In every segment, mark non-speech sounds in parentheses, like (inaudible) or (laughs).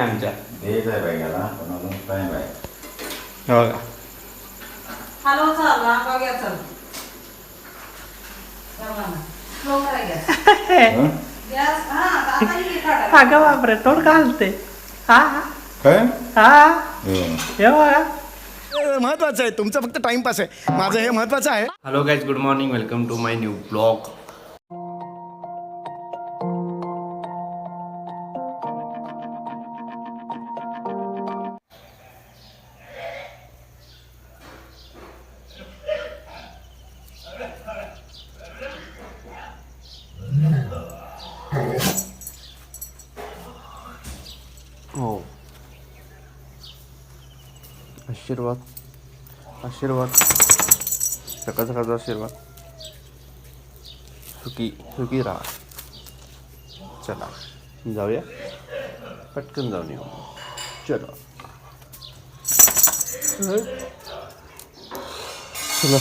आमच्या. द्यायचं आहे बाईला पण अजून टाईम आहे हो का? हॅलो चाल आंबा घ्या चल. स्लो करा गॅस. हं? गॅस हा आता ही काढा अगं बापरे तोड घालते हा काय? हा हं. हे. बघा. महत्वाचं आहे तुमचं फक्त टाइमपास आहे. माझं हे महत्वाचं आहे. Hello guys good morning welcome to my new blog हो. आशीर्वाद. आशीर्वाद. सकाळ सकाळचा आशीर्वाद. सुखी सुखी राहा. चला जाऊया. पटकन जाऊन येऊ. चला. चला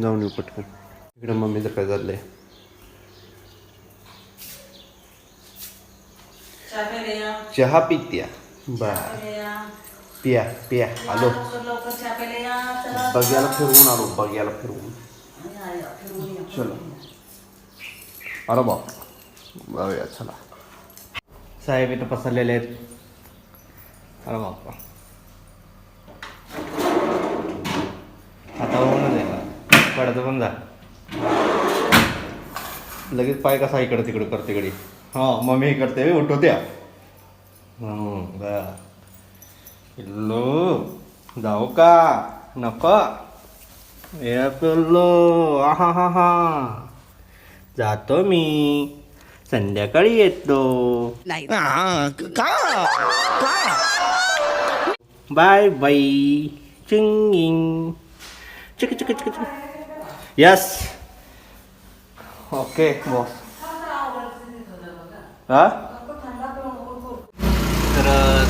जाऊन येऊ पटकन. इकडं मम्मीचं काय चाललं आहे प्यायला या. चहा पित्या बर. पिया पिया. आलो. बग्याला फिरवून आलो बग्याला फिरवून. चलो. अरे बाप. चला. साहेब इथं पसरलेले आहेत. अरे बाप. आता होऊन जाईल पडतं पण जा. लगेच पाय कसा इकडं तिकडं करते इकडे हां मम्मी हे करते उठवत्या हं, बरं. पिल्लू जाऊ का नको। ए पिल्लू आहा हा हा। जातो मी संध्याकाळी येतो। हा, का का? Bye bye. चिंगिंग। चिक चिक चिक चिक। यस। Okay boss. हा? तर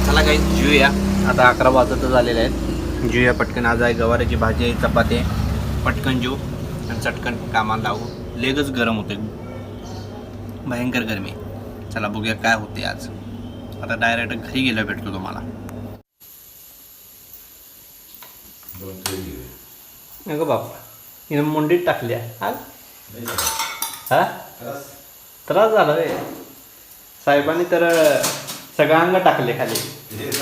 चला काही जेऊया. आता अकरा वाजतच झालेले आहेत. जेऊया पटकन. आज आहे गवारीची भाजी आहे चपाती आहे पटकन जेऊ आणि चटकन कामाला लावू. लेगच गरम होते भयंकर गरमी. चला बघूया काय होते आज. आता डायरेक्ट घरी गेलं भेटतो तुम्हाला. अगं बाप हिनं मुंडीत टाकल्या हा? नाही का? हा? त्रास झाला रे. साहेबांनी तर सगळं अंग टाकले खाली.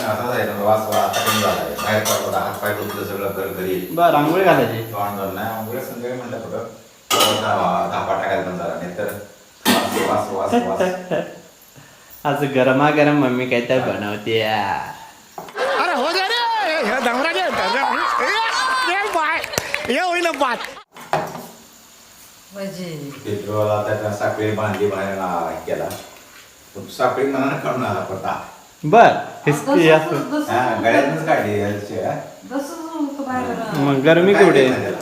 आता आहे ना, वास वा- आता कमी झाला आहे. बाहेर पडतो, हात पाय दुखलं सगळं घर घरी. येईल. बरं रांगोळी घालायची. तोंड झालं नाही आंघोळीला संध्याकाळी म्हणलं कुठं दहा दहा टाकायला पण झाला नाही तर वास वास वास. वास आज गरमागरम मम्मी काय तर बनवते अरे हो जा रे. हे बाय. बात. पेट्रोलला त्याच्या साखळी बांधली बाहेर ना- केला पण साखळी मनानं काढून आला पडता बर असं हा काढली याची, हा. मग गरमी काय केवढे नाही त्याला?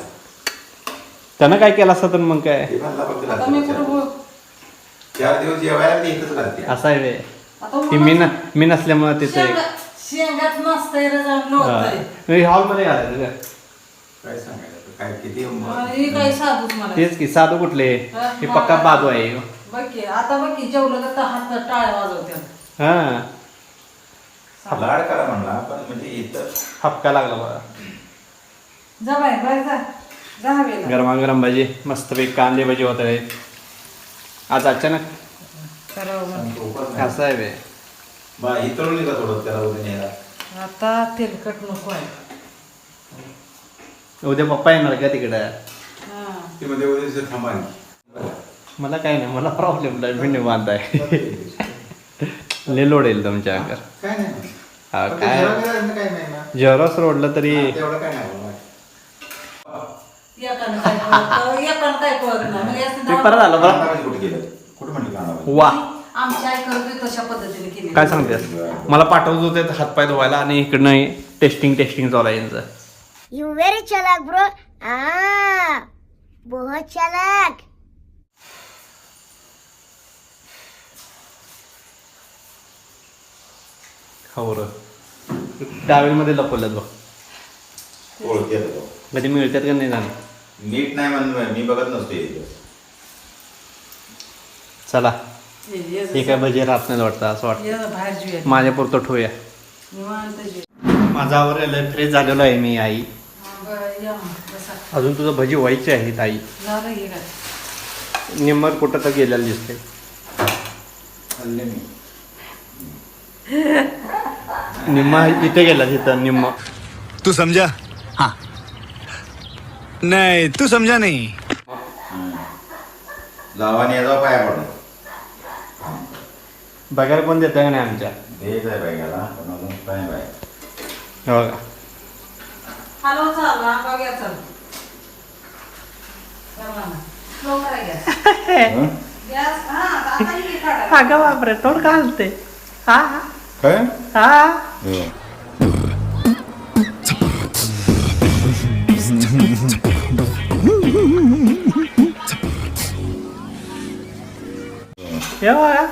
त्यानं काय केलं असतं तर मग काय? ते म्हणला फक्त आता मी कुठं रात्री. बोल- चार दिवस जेवायला राहते. असं आहे आता ती मी न. मी नसल्यामुळे तिथे शेंगा- शेंगात नसतंय रे जाऊन लोळतंय. हॉलमध्ये घालायचं का? काय सांगायचं? काय किती ही काही साधूच मला. तेच की साधू कुठले? हे पक्का बाजू आहे. बघ की आता बघ की जेवलं तर हात टाळ्या वाजवत्या हा. लाड करा म्हणला पण म्हणजे इथं हपका लागला बघा. जा बाहेर बाहेर जा. जा हवेला. गरमागरम भाजी मस्तपैकी कांदे भाजी होत आहे आज अचानक करावं म्हणून. उपवास नाही. असं आहे बे? बा इथं का थोडं त्याला उद्या न्यायला. आता तेलकट नको आहे. उद्या पप्पा येणार का तिकडं? हा. ते मध्ये उद्या दिवशी थांबा. मला काय नाही मला प्रॉब्लेम नाही मी निवांत आहे. लय लोड येईल तुमच्या अंगावर. काय नाही हा काय? काय नाही ना जेवरास रोडला तरी तेवढं काय नाही बाबा. एकानं काय कळतं, एकानं काय कळत नाही. म्हणजे असं ते परत आलं बरं. कुठे गेलं? कुठे म्हणली? वा. तशा पद्धतीने केली काय सांगतेस? मला पाठवत होते हातपाय धुवायला आणि इकडनं टेस्टिंग टेस्टिंग चालू आहे यांचं. You very chalak, bro. Ah, बहुत चालाक. हो र डावेलमध्ये लपवल्यात बघ. ओळखी तो. कधी मिळतात का नाही जाणं नीट नाही म्हणून मी बघत नसते चला. हे काय भजी राहत नाही वाटतं असं वाटतं. बाहेर माझ्या पुरतं ठेवूया. निवांत जेव माझा आवरलेलं फ्रेश झालेलो आहे मी आई. हा, बरं, या मग, बसा. अजून तुझं भजी व्हायची आहेत आई झालं हे काय कुठं तर गेलेलं दिसते खाल्ले मी. (laughs) निम्मा इथे गेला तिथं निम्मा. तू समझा हाँ. नहीं तू समझा नहीं. लावाने याचा पाया पडून. बघायला कोण देतं का नाही आमच्या? द्यायचं आहे बायकाला पण अजून काय बाय हे बघा. हॅलो चाल आंबा घ्या चाल. जेवला ना. स्लो करा गॅस गॅस हा आता हे काढा अगं बापरे तोड घालते हा. काय? हा? हे बघा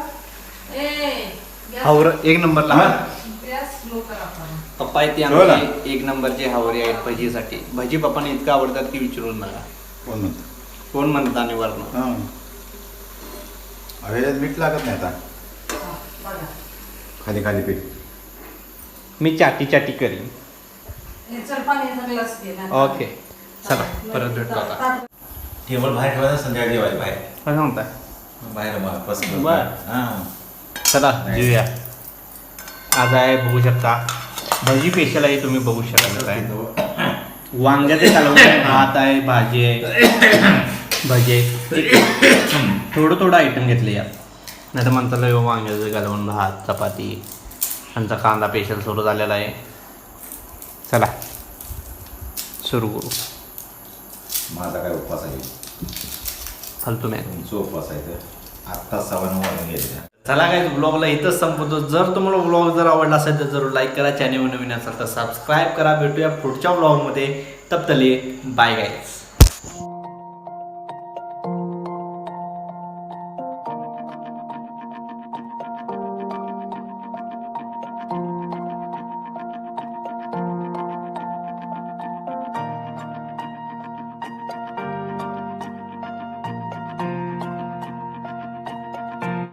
ए हावर एक नंबरला गॅस स्लो करा आपण. पप्पा इथे हो ना. आमचे एक नंबरचे हावरे आहेत भजीसाठी. भजी पप्पाने इतकं आवडतात की विचारून नका कोण म्हणतो? कोण म्हणता आणि वर्ण? हां. अरे मीठ लागत नाही आता. हा, बघा. खाली खाली पीठ. मी चाटी चाटी करीन. ओके. चला. परत भेटतो आता. टेबल बाहेर ठेवायचं संध्याकाळी जेवायला बाहेर. काय सांगताय बाहेर मग पसंत बरं. हां. चला जेऊया. आज आहे बघू शकता. भजी स्पेशल आहे तुम्ही बघू शकता. आहे वांग्याचे कालवण आहे भात आहे भाजी आहे. (coughs) भजी आहे. (coughs) थोडं थोडं आयटम घेतले यात. नाही तर म्हणतात वांग्याचं कालवण भात चपाती आमचा कांदा स्पेशल सुरू झालेला आहे. चला सुरू करू. माझा काय उपवास आहे? फालतू नाही तुमचा उपवास आहे तर आत्ता सव्वा नऊ वाजून गेले चला काय ब्लॉगला इथंच संपवतो. जर तुम्हाला ब्लॉग जर आवडला असेल तर जरूर लाईक करा. चॅनल नवीन असेल तर सबस्क्राईब करा. भेटूया पुढच्या ब्लॉगमध्ये तप तले बाय गाईज